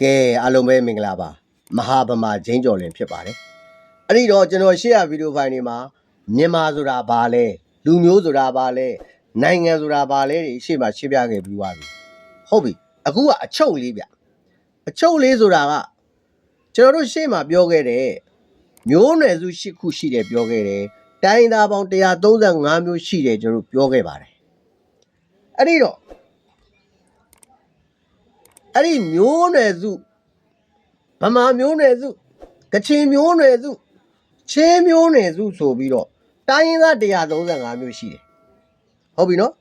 ကဲအားလုံးပဲမင်္ဂလာပါမဟာဗမာဂျင်းကျော်လင်ဖြစ်ပါတယ်အဲ့ဒီတော့ကျွန်တော်ရှေ့ရဗီဒီယိုဖိုင်တွေမှာမြန်မာဆိုတာဘာလဲလူမျိုးဆိုတာဘာလဲနိုင်ငံဆိုတာဘာလဲတွေရှေ့မှာရှင်းပြခဲ့ပြီးသွားပြီဟုတ်ပြီအခုကအချုပ်လေးဗျအချုပ်လေးဆိုတာကကျွန်တော်တို့ရှေ့မှာပြောခဲ့တဲ့မျိုးနွယ်စု၈ခုရှိတယ်ပြောခဲ့တယ်တိုင်းသားပေါင်း135မျိုးရှိတယ်ကျွန်တော်တို့ပြောခဲ့ပါတယ်အဲ့ဒီတော့ အဲ့ဒီမျိုးနွယ်စုဗမာမျိုးနွယ်စုကချင်မျိုးနွယ်စုချင်းမျိုးနွယ်စုဆိုပြီးတော့တိုင်းရင်းသား135မျိုးရှိတယ်ဟုတ်ပြီနော်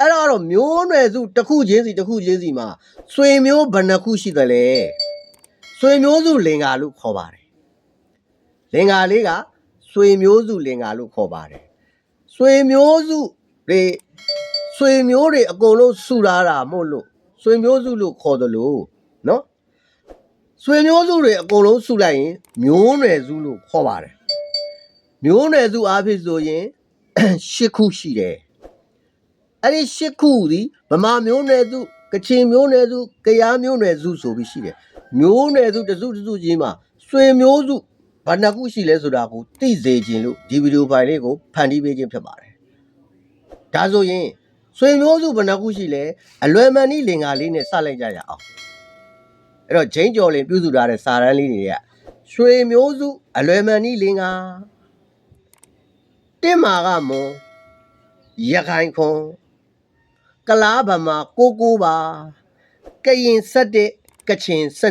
အဲ့တော့ကတော့မျိုးနွယ်စုတစ်ခုချင်းစီတစ်ခုချင်းစီမှာဆွေမျိုးဘယ်နှခုရှိသလဲဆွေမျိုးစုလင်္ကာလို့ခေါ်ပါတယ်လင်္ကာလေးကဆွေမျိုးစုလင်္ကာလို့ခေါ်ပါတယ်ဆွေမျိုးစုတွေဆွေမျိုးတွေအကုန်လုံးစုထားတာမို့လို့ ဆွေမျိုးစုလို့ခေါ်တယ်လို့နော်ဆွေမျိုးစုတွေအကုန်လုံးစုလိုက်ရင် မျိုးနွယ်စုလို့ခေါ်ပါတယ်မျိုးနွယ်စုအားဖြင့်ဆိုရင်၈ခုရှိတယ်အဲ့ဒီ၈ခုသည်ဗမာမျိုးနွယ်စုကချင်မျိုးနွယ်စုကယားမျိုးနွယ်စုဆိုပြီးရှိတယ်မျိုးနွယ်စုတစ်စုတစ်စုချင်းမှာဆွေမျိုးစုဘာနှစ်ခုရှိလဲဆိုတာကိုသိစေခြင်းလို့ဒီဗီဒီယိုဖိုင်လေးကိုဖန်တီးပေးခြင်းဖြစ်ပါတယ်ဒါဆိုရင် ဆွေမျိုးစုဘယ်နှခုရှိလဲအလွယ်မှန်ဤလင်္ကာလေးနဲ့စလိုက်ကြရအောင်အဲ့တော့ဂျိန်းကျော်လင်ပြုစုထားတဲ့စာရန်လေးတွေကဆွေမျိုးစုအလွယ်မှန်ဤလင်္ကာတင့်မာကမွန်ရခိုင်ခွန်ကလားဗမာကိုကိုပါကရင်7ကချင်7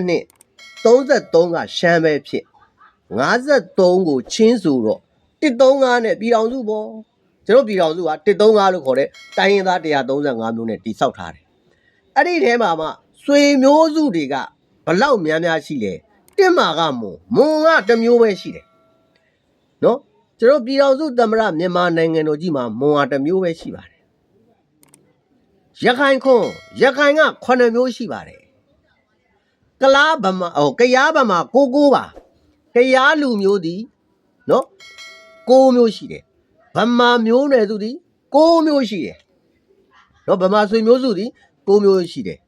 33ကရှမ်းပဲဖြစ်53ကိုချင်းဆိုတော့135နဲ့ပြည်တော်စုပေါ့ ကျွန်တော်ပြည်တော်စုက135လို့ခေါ်တဲ့တိုင်းရင်းသား135မျိုးနဲ့တိစောက်ထားတယ်။အဲ့ဒီထဲမှာမှဆွေမျိုးစုတွေကဘလောက်များများရှိလဲ။တစ်မာကမွန်မွန်ကတစ်မျိုးပဲရှိတယ်။နော်ကျွန်တော်ပြည်တော်စုသမ္မတမြန်မာနိုင်ငံတော်ကြီးမှာမွန်ကတစ်မျိုးပဲရှိပါတယ်။ရခိုင်ခွန်ရခိုင်က9မျိုးရှိပါတယ်။ကလားဗမာဟိုကရားဗမာကိုကိုပါကရားလူမျိုးဒီနော်9မျိုးရှိတယ် ဗမာမျိုးနွယ်စုသည်၉မျိုးရှိတယ်။နော်ဗမာဆွေမျိုးစုသည်၉မျိုးရှိတယ်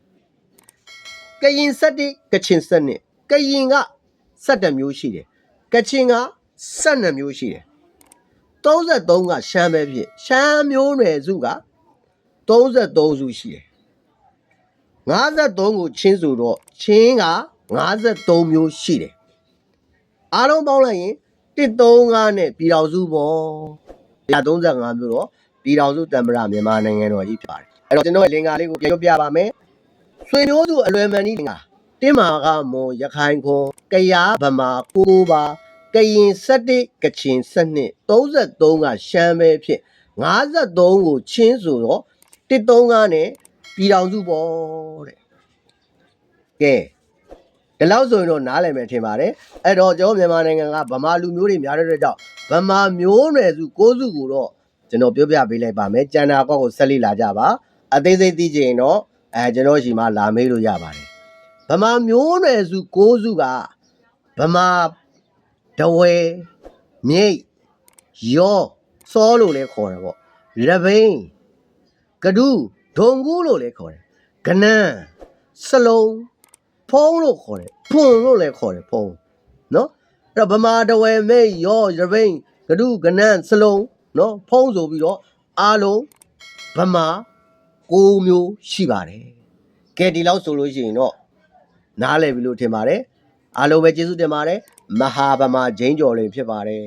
။ကရင်7ကချင်7ကရင်က7မျိုးရှိတယ်။ကချင်က12မျိုးရှိတယ်။33ကရှမ်းပဲဖြစ်ရှမ်းမျိုးနွယ်စုက33စုရှိတယ်။53ကိုချင်းဆိုတော့ချင်းက53မျိုးရှိတယ်။အားလုံးပေါင်းလိုက်ရင်135နဲ့ပြည်တော်စုပေါ့။ 135မျိုးတော့ပြည်တော်စုတံမရမြန်မာနိုင်ငံတော်ကြီးဖြစ်ပါတယ်အဲ့တော့ကျွန်တော်ရဲ့လင်္ကာလေးကိုပြန်ပြပါမယ်ဆွေမျိုးစုအလွယ်မှန်ကြီးလင်္ကာတင်းမာကမွန်ရခိုင်ခွန်ကရားဗမာကိုကိုပါကရင်7ကချင်7 33ကရှမ်းပဲဖြစ်53ကိုချင်းဆိုတော့135နဲ့ပြည်တော်စုပေါ့တဲ့ကဲ ဒီလောက်ဆိုရင်တော့နားလည်မယ်ထင်ပါတယ်အဲ့တော့ကျွန်တော်မြန်မာနိုင်ငံကဗမာလူမျိုးတွေများတဲ့အတွက်ကြောင့်ဗမာမျိုးနွယ်စုကိုးစုကိုတော့ကျွန်တော်ပြောပြပေးလိုက်ပါမယ်ကျန်တာကောက်ကိုဆက်လက်လာကြပါအသေးစိတ်သိချင်ရင်တော့အဲကျွန်တော်ရှိမှလာမေးလို့ရပါတယ်ဗမာမျိုးနွယ်စုကိုးစုကဗမာတဝဲမြိတ်ရောစောလို့လည်းခေါ်တယ်ပေါ့ရပိန်ကဒုဒုံကူလို့လည်းခေါ်တယ်ကနန်းစလုံး ဖုံးလို့ခေါ်တယ်ဖွန်လို့လည်းခေါ်တယ်ဖုံးနော်အဲ့တော့ဗမာတဝယ်မိတ်ရောရပိန်ဂဒုကနန်းစလုံးနော်ဖုံးဆိုပြီးတော့အားလုံးဗမာ၉မျိုးရှိပါတယ်ကဲဒီလောက်ဆိုလို့ရှိရင်တော့နားလည်ပြီလို့ထင်ပါတယ်အားလုံးပဲကျေးဇူးတင်ပါတယ်မဟာဗမာဂျိန်းကျော်လင်ဖြစ်ပါတယ်